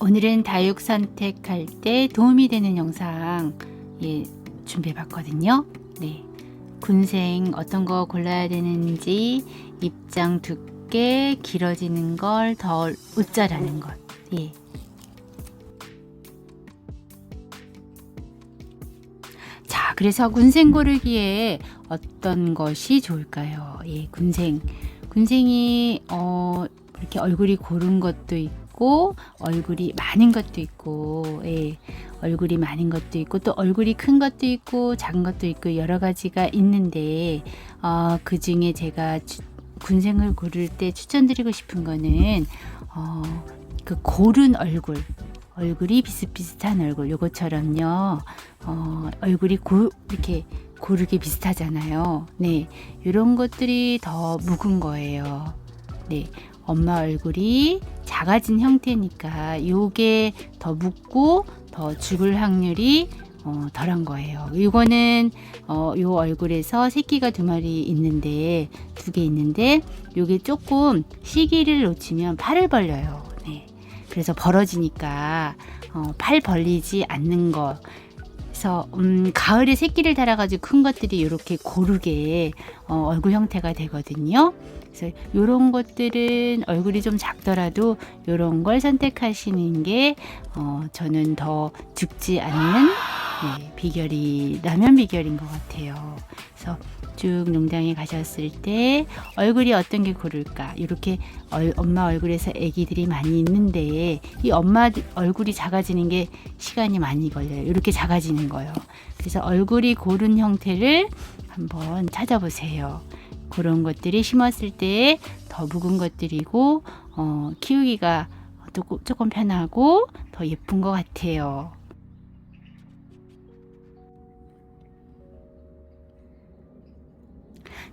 오늘은 다육 선택할 때 도움이 되는 영상 예, 준비해 봤거든요. 네. 군생 어떤 거 골라야 되는지 입장 두께 길어지는 걸 덜 웃자라는 것. 예. 자, 그래서 군생 고르기에 어떤 것이 좋을까요? 예, 군생. 군생이 어 이렇게 얼굴이 고른 것도 있고 얼굴이 많은 것도 있고 예, 얼굴이 많은 것도 있고 또 얼굴이 큰 것도 있고 작은 것도 있고 여러 가지가 있는데 어, 그 중에 제가 추- 군생을 고를 때 추천드리고 싶은 거는 어, 그 고른 얼굴 얼굴이 비슷비슷한 얼굴 요것처럼요. 어, 얼굴이 고, 이렇게 고르게 비슷하잖아요. 네 이런 것들이 더 묵은 거예요. 네 엄마 얼굴이 작아진 형태니까 요게 더 묻고 더 죽을 확률이 어, 덜한 거예요. 이거는 어, 요 얼굴에서 새끼가 두 마리 있는데 두 개 있는데 요게 조금 시기를 놓치면 팔을 벌려요. 네. 그래서 벌어지니까 어, 팔 벌리지 않는 거. 그래서 음, 가을에 새끼를 달아가지고 큰 것들이 이렇게 고르게 어, 얼굴 형태가 되거든요. 그래서 이런 것들은 얼굴이 좀 작더라도 이런 걸 선택하시는 게 어, 저는 더 죽지 않는 네, 비결이 라면 비결인 것 같아요. 그래서 쭉 농장에 가셨을 때 얼굴이 어떤 게 고를까 이렇게 얼- 엄마 얼굴에서 아기들이 많이 있는데 이 엄마 얼굴이 작아지는 게 시간이 많이 걸려요. 이렇게 작아지는 거예요. 그래서 얼굴이 고른 형태를 한번 찾아보세요. 그런 것들이 심었을 때 더 묵은 것들이고 어, 키우기가 조금, 편하고 더 예쁜 것 같아요.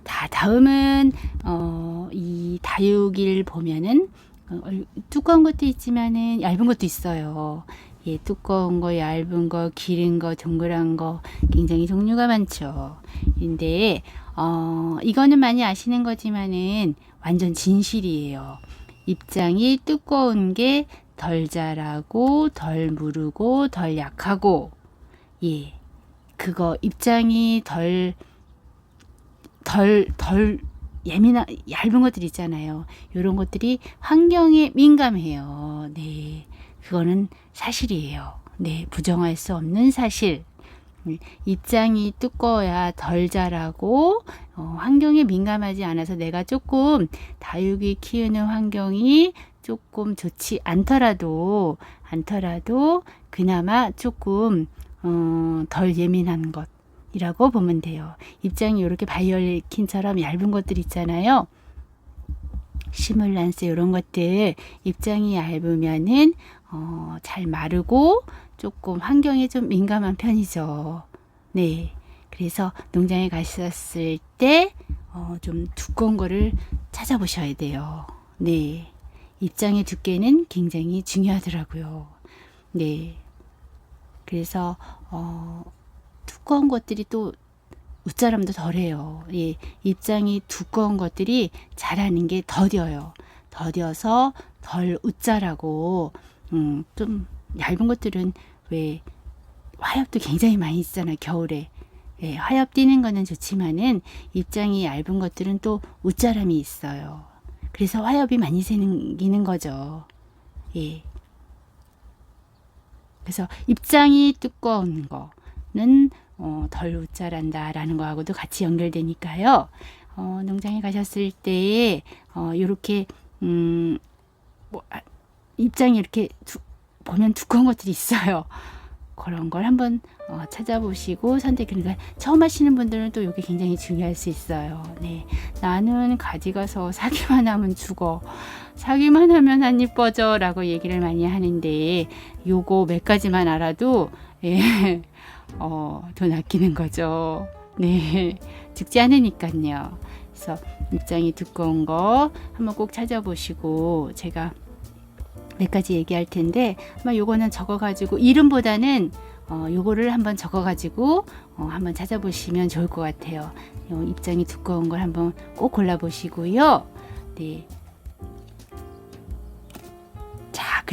다 다음은 어, 이 다육일 보면은 어, 얼- 두꺼운 것도 있지만은 얇은 것도 있어요. 예, 두꺼운 거, 얇은 거, 기른 거, 동그란 거 굉장히 종류가 많죠. 근데 어, 이거는 많이 아시는 거지만은 완전 진실이에요. 입장이 두꺼운 게 덜 자라고 덜 무르고 덜 약하고 예. 그거 입장이 덜 덜, 덜 예민한, 얇은 것들 있잖아요. 이런 것들이 환경에 민감해요. 네. 그거는 사실이에요. 네. 부정할 수 없는 사실. 네, 입장이 두꺼워야 덜 자라고, 어, 환경에 민감하지 않아서 내가 조금 다육이 키우는 환경이 조금 좋지 않더라도, 않더라도, 그나마 조금, 어, 덜 예민한 것. 이라고 보면 돼요. 입장이 이렇게 바이올린처럼 얇은 것들 있잖아요. 시뮬란스 이런 것들 입장이 얇으면은 어, 잘 마르고 조금 환경에 좀 민감한 편이죠. 네. 그래서 농장에 가셨을 때 어, 좀 두꺼운 거를 찾아보셔야 돼요. 네. 입장의 두께는 굉장히 중요하더라고요. 네. 그래서 어, 두꺼운 것들이 또 웃자람도 덜해요. 예, 입장이 두꺼운 것들이 자라는 게 더뎌요. 더뎌서 덜 웃자라고 음, 좀 얇은 것들은 왜 화엽도 굉장히 많이 있잖아요. 겨울에. 예, 화엽 띄는 거는 좋지만은 입장이 얇은 것들은 또 웃자람이 있어요. 그래서 화엽이 많이 생기는 거죠. 예. 그래서 입장이 두꺼운 거는 어, 덜 웃자란다라는 거하고도 같이 연결되니까요. 어, 농장에 가셨을 때 어, 이렇게 음, 뭐, 아, 입장이 이렇게 두, 보면 두꺼운 것들이 있어요. 그런 걸 한번 어, 찾아보시고 선택. 그러니까 처음 하시는 분들은 또 이게 굉장히 중요할 수 있어요. 네, 나는 가지 가서 사기만 하면 죽어. 사기만 하면 안 이뻐져라고 얘기를 많이 하는데 요거 몇 가지만 알아도 예. 어, 돈 아끼는 거죠. 네. 죽지 않으니까요. 그래서 입장이 두꺼운 거 한번 꼭 찾아보시고 제가 몇 가지 얘기할 텐데 아마 요거는 적어가지고 이름보다는 어, 요거를 한번 적어가지고 어, 한번 찾아보시면 좋을 것 같아요. 요 입장이 두꺼운 걸 한번 꼭 골라보시고요. 네.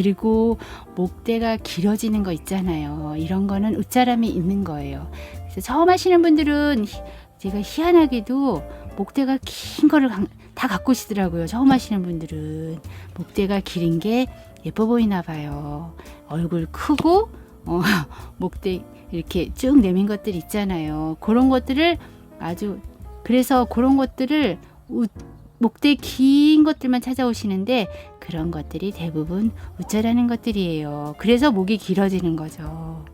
그리고 목대가 길어지는 거 있잖아요. 이런 거는 웃자람이 있는 거예요. 그래서 처음 하시는 분들은 희- 제가 희한하게도 목대가 긴 거를 강- 다 갖고 오시더라고요. 처음 하시는 분들은 목대가 기른 게 예뻐 보이나 봐요. 얼굴 크고 어, 목대 이렇게 쭉 내민 것들 있잖아요. 그런 것들을 아주 그래서 그런 것들을 우- 목대 긴 것들만 찾아오시는데 그런 것들이 대부분 우짜라는 것들이에요. 그래서 목이 길어지는 거죠.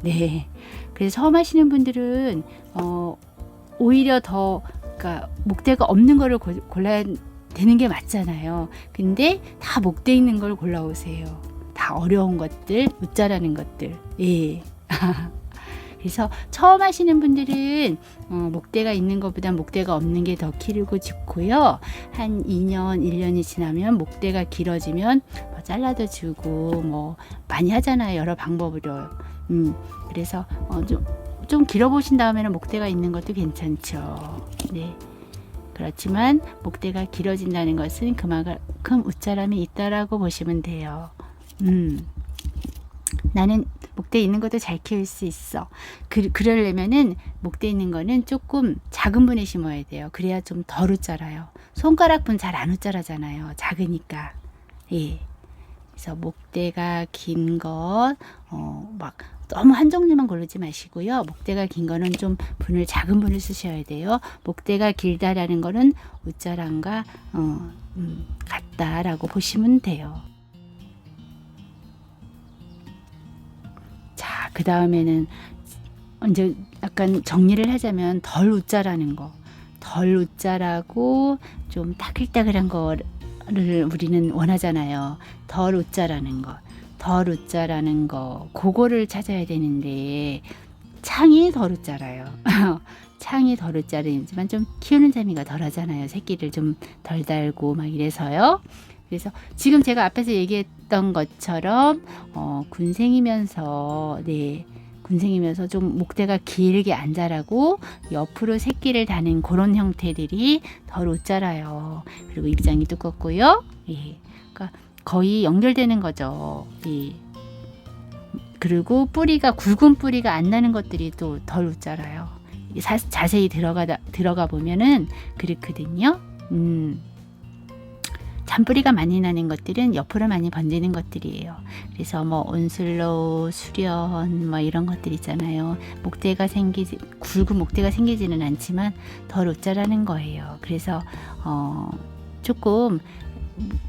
네. 그래서 처음 하시는 분들은 어 오히려 더 그러니까 목대가 없는 거를 골- 골라야 되는 게 맞잖아요. 근데 다 목대 있는 걸 골라오세요. 다 어려운 것들, 우짜라는 것들. 예. 그래서 처음 하시는 분들은 어, 목대가 있는 것보다 목대가 없는 게더 기르고 좋고요. 한 2년, 1년이 지나면 목대가 길어지면 뭐 잘라도 주고 뭐 많이 하잖아요. 여러 방법으로. 음, 그래서 어, 좀, 좀 길어보신 다음에는 목대가 있는 것도 괜찮죠. 네. 그렇지만 목대가 길어진다는 것은 그만큼 웃자람이 있다라고 보시면 돼요. 음. 나는 목대 있는 것도 잘 키울 수 있어. 그, 그러려면은 목대 있는 거는 조금 작은 분에 심어야 돼요. 그래야 좀 덜 웃자라요. 손가락 분 잘 안 웃자라잖아요. 작으니까. 예. 그래서 목대가 긴 것, 어, 막 너무 한 종류만 고르지 마시고요. 목대가 긴 거는 좀 분을 작은 분을 쓰셔야 돼요. 목대가 길다라는 거는 웃자랑과 어, 음, 같다라고 보시면 돼요. 그 다음에는 이제 약간 정리를 하자면 덜 웃자라는 거, 덜 웃자라고 좀 따글따글한 거를 우리는 원하잖아요. 덜 웃자라는 거, 덜 웃자라는 거, 그거를 찾아야 되는데 창이 덜 웃자라요. 창이 덜 웃자르지만 좀 키우는 재미가 덜하잖아요. 새끼를 좀 덜 달고 막 이래서요. 그래서 지금 제가 앞에서 얘기했던 것처럼 어, 군생이면서 네 군생이면서 좀 목대가 길게 안 자라고 옆으로 새끼를 다는 그런 형태들이 덜 웃자라요. 그리고 입장이 두껍고요. 예, 그러니까 거의 연결되는 거죠. 예. 그리고 뿌리가 굵은 뿌리가 안 나는 것들이 또 덜 웃자라요. 사- 자세히 들어가다 들어가 보면은 그렇거든요. 음. 잔뿌리가 많이 나는 것들은 옆으로 많이 번지는 것들이에요. 그래서 뭐 온슬로우, 수련 뭐 이런 것들 있잖아요. 목대가 생기지 굵은 목대가 생기지는 않지만 덜 웃자라는 거예요. 그래서 어 조금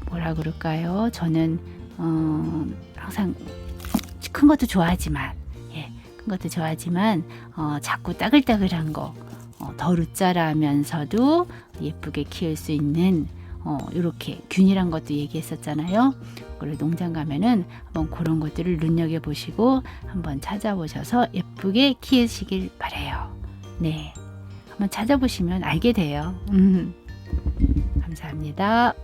뭐라 그럴까요? 저는 어 항상 큰 것도 좋아하지만 예, 큰 것도 좋아하지만 어 자꾸 따글따글한 거 어, 덜 웃자라면서도 예쁘게 키울 수 있는 어, 이렇게 균이란 것도 얘기했었잖아요. 그리고 농장 가면은 한번 그런 것들을 눈여겨 보시고 한번 찾아보셔서 예쁘게 키우시길 바래요. 네, 한번 찾아보시면 알게 돼요. 음, 감사합니다.